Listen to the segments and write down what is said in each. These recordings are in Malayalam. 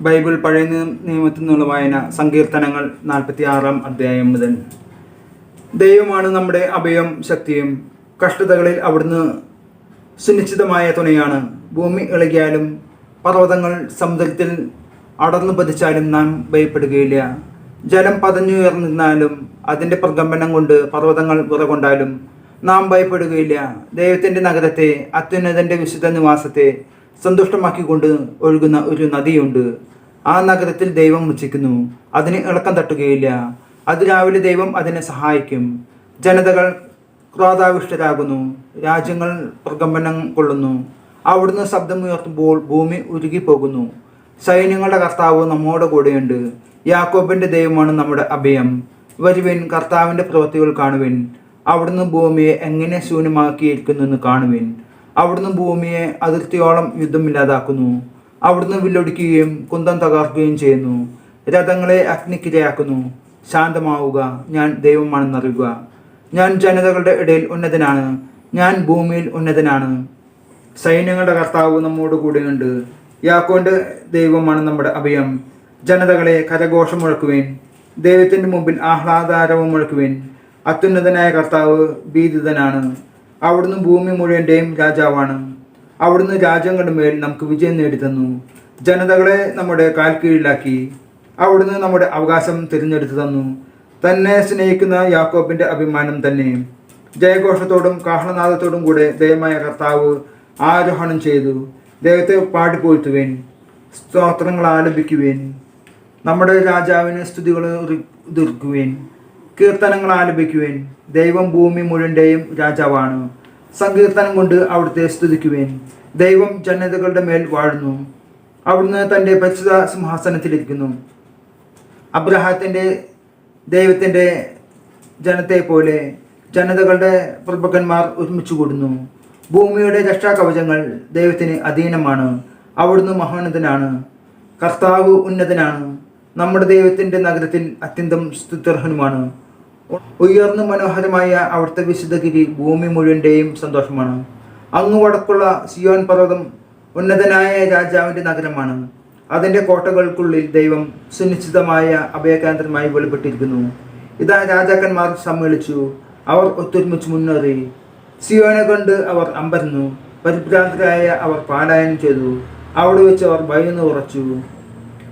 ബൈബിൾ പഴയ നിയ- നിയമത്തിൽ നിന്നുള്ള വായന സങ്കീർത്തനങ്ങൾ നാൽപ്പത്തി ആറാം അധ്യായം മുതൽ. ദൈവമാണ് നമ്മുടെ അഭയം ശക്തിയും കഷ്ടതകളിൽ അവിടുന്ന് സുനിശ്ചിതമായ തുണയാണ്. ഭൂമി ഇളകിയാലും പർവതങ്ങൾ സമുദ്രത്തിൽ അടർന്നു പതിച്ചാലും നാം ഭയപ്പെടുകയില്ല. ജലം പതഞ്ഞുയർന്നിരുന്നാലും അതിന്റെ പ്രകമ്പനം കൊണ്ട് പർവതങ്ങൾ വിറകൊണ്ടാലും നാം ഭയപ്പെടുകയില്ല. ദൈവത്തിന്റെ നഗരത്തെ അത്യുന്നതന്റെ വിശുദ്ധ നിവാസത്തെ സന്തുഷ്ടമാക്കിക്കൊണ്ട് ഒഴുകുന്ന ഒരു നദിയുണ്ട്. ആ നഗരത്തിൽ ദൈവം വസിക്കുന്നു. അതിന് ഇളക്കം തട്ടുകയില്ല. അതിരാവിലെ ദൈവം അതിനെ സഹായിക്കും. ജനതകൾ ക്രോധാവിഷ്ടരാകുന്നു. രാജ്യങ്ങൾ പ്രകമ്പനം കൊള്ളുന്നു. അവിടുന്ന് ശബ്ദമുയർത്തുമ്പോൾ ഭൂമി ഉരുകിപ്പോകുന്നു. സൈന്യങ്ങളുടെ കർത്താവ് നമ്മോട് കൂടെയുണ്ട്. യാക്കോബിന്റെ ദൈവമാണ് നമ്മുടെ അഭയം. വരുവിൻ കർത്താവിന്റെ പ്രവൃത്തികൾ കാണുവിൻ. അവിടുന്ന് ഭൂമിയെ എങ്ങനെ ശൂന്യമാക്കിയിരിക്കുന്നു എന്ന് കാണുവിൻ. അവിടുന്ന് ഭൂമിയെ അതിർത്തിയോളം യുദ്ധമില്ലാതാക്കുന്നു അവിടുന്ന് വില്ലൊടിക്കുകയും കുന്തം തകർക്കുകയും ചെയ്യുന്നു. രഥങ്ങളെ അഗ്നിക്കിരയാക്കുന്നു. ശാന്തമാവുക. ഞാൻ ദൈവമാണെന്നറിയുക ഞാൻ ജനതകളുടെ ഇടയിൽ ഉന്നതനാണ്. ഞാൻ ഭൂമിയിൽ ഉന്നതനാണ്. സൈന്യങ്ങളുടെ കർത്താവ് നമ്മോട് കൂടെയുണ്ട്. യാക്കോന്റെ ദൈവമാണ് നമ്മുടെ അഭയം. ജനതകളെ കരഘോഷം മുഴക്കുവേൻ. ദൈവത്തിന്റെ മുമ്പിൽ ആഹ്ലാദാരവം മുഴക്കുവേൻ. അത്യുന്നതനായ കർത്താവ് ഭീതിതനാണ്. അവിടുന്ന് ഭൂമി മുഴുവന്റെയും രാജാവാണ്. അവിടുന്ന് രാജ്യങ്ങളുടെ മേൽ നമുക്ക് വിജയം നേടിത്തന്നു. ജനതകളെ നമ്മുടെ കാൽ കീഴിലാക്കി. അവിടുന്ന് നമ്മുടെ അവകാശം തിരഞ്ഞെടുത്തു തന്നു. തന്നെ സ്നേഹിക്കുന്ന യാക്കോബിന്റെ അഭിമാനം തന്നെ. ജയഘോഷത്തോടും കാഹളനാദത്തോടും കൂടെ ദയമായ കർത്താവ് ആരോഹണം ചെയ്തു. ദൈവത്തെ പാടിപ്പോഴ്ത്തുവേൻ സ്തോത്രങ്ങൾ ആലപിക്കുവേൻ. നമ്മുടെ രാജാവിന് സ്തുതികൾ ഉതിർക്കുവേൻ. കീർത്തനങ്ങൾ ആലപിക്കുവേൻ. ദൈവം ഭൂമി മുഴുവന്റെയും രാജാവാണ്. സങ്കീർത്തനം കൊണ്ട് അവിടുത്തെ സ്തുതിക്കുവേൻ. ദൈവം ജനതകളുടെ മേൽ വാഴുന്നു. അവിടുന്ന് തന്റെ പരിശുദ്ധ സിംഹാസനത്തിലിരിക്കുന്നു. അബ്രഹാത്തിന്റെ ദൈവത്തിന്റെ ജനത്തെ പോലെ ജനതകളുടെ പ്രഭുക്കന്മാർ ഒരുമിച്ച് കൂടുന്നു. ഭൂമിയുടെ രക്ഷാകവചങ്ങൾ ദൈവത്തിന് അധീനമാണ്. അവിടുന്ന് മഹോന്നതനാണ് കർത്താവ് ഉന്നതനാണ്. നമ്മുടെ ദൈവത്തിന്റെ നഗരത്തിൽ അത്യന്തം സ്തുത്യർഹനുമാണ്. ഉയർന്നു മനോഹരമായ അവിടുത്തെ വിശുദ്ധഗിരി ഭൂമി മുഴുവന്റെയും സന്തോഷമാണ്. അങ്ങ് വടക്കുള്ള സിയോൻ പർവതം ഉന്നതനായ രാജാവിന്റെ നഗരമാണ്. അതിന്റെ കോട്ടകൾക്കുള്ളിൽ ദൈവം സുനിശ്ചിതമായ അഭയകേന്ദ്രമായി വെളിപ്പെട്ടിരിക്കുന്നു. ഇതാ രാജാക്കന്മാർ സമ്മേളിച്ചു. അവർ ഒത്തൊരുമിച്ച് മുന്നേറി. സിയോനെ കൊണ്ട് അവർ അമ്പരന്നു. പരിഭ്രാന്തരായ അവർ പാലായനം ചെയ്തു. അവിടെ വെച്ച് അവർ ഭയന്ന് ഉറച്ചു.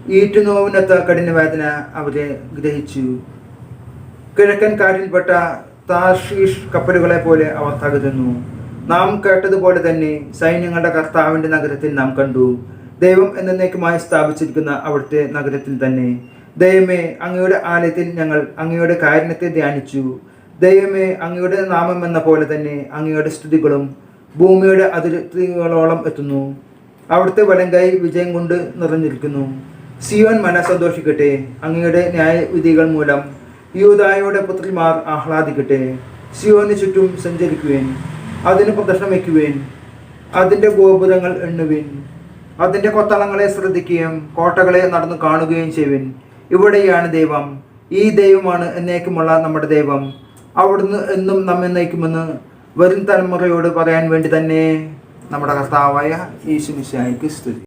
ഈറ്റുനോവിനത്ത കഠിനവേദന അവരെ ഗ്രഹിച്ചു. കിഴക്കൻ കാറ്റിൽപ്പെട്ട താഷീഷ് കപ്പലുകളെ പോലെ അവർ തകരുന്നു. നാം കേട്ടതുപോലെ തന്നെ സൈന്യങ്ങളുടെ കർത്താവിന്റെ നഗരത്തിൽ നാം കണ്ടു. ദൈവം എന്നേക്കുമായി സ്ഥാപിച്ചിരിക്കുന്ന അവിടുത്തെ നഗരത്തിൽ തന്നെ. ദൈവമേ അങ്ങയുടെ ആലയത്തിൽ ഞങ്ങൾ അങ്ങയുടെ കാരുണ്യത്തെ ധ്യാനിച്ചു. ദൈവമേ അങ്ങയുടെ നാമം എന്ന പോലെ തന്നെ അങ്ങയുടെ സ്തുതികളും ഭൂമിയുടെ അതിർത്തികളോളം എത്തുന്നു. അവിടുത്തെ വലങ്കൈ വിജയം കൊണ്ട് നിറഞ്ഞിരിക്കുന്നു. സിയോൻ മന സന്തോഷിക്കട്ടെ അങ്ങയുടെ ന്യായവിധികൾ മൂലം യൂതായുടെ പുത്രിമാർ ആഹ്ലാദിക്കട്ടെ. സിയോന് ചുറ്റും സഞ്ചരിക്കുവേൻ. അതിന് പ്രദർശനം വയ്ക്കുവേൻ. അതിന്റെ ഗോപുരങ്ങൾ എണ്ണുവിൻ. അതിന്റെ കൊത്തളങ്ങളെ ശ്രദ്ധിക്കുകയും കോട്ടകളെ നടന്നു കാണുകയും ചെയ്യുവിൻ. ഇവിടെയാണ് ദൈവം. ഈ ദൈവമാണ് എന്നേക്കുമുള്ള നമ്മുടെ ദൈവം. അവിടുന്ന് എന്നും നമ്മെ നയിക്കുമെന്ന് വരും തലമുറയോട് പറയാൻ വേണ്ടി തന്നെ നമ്മുടെ കർത്താവായ യേശു മിശിഹായ്ക്ക് സ്തുതി.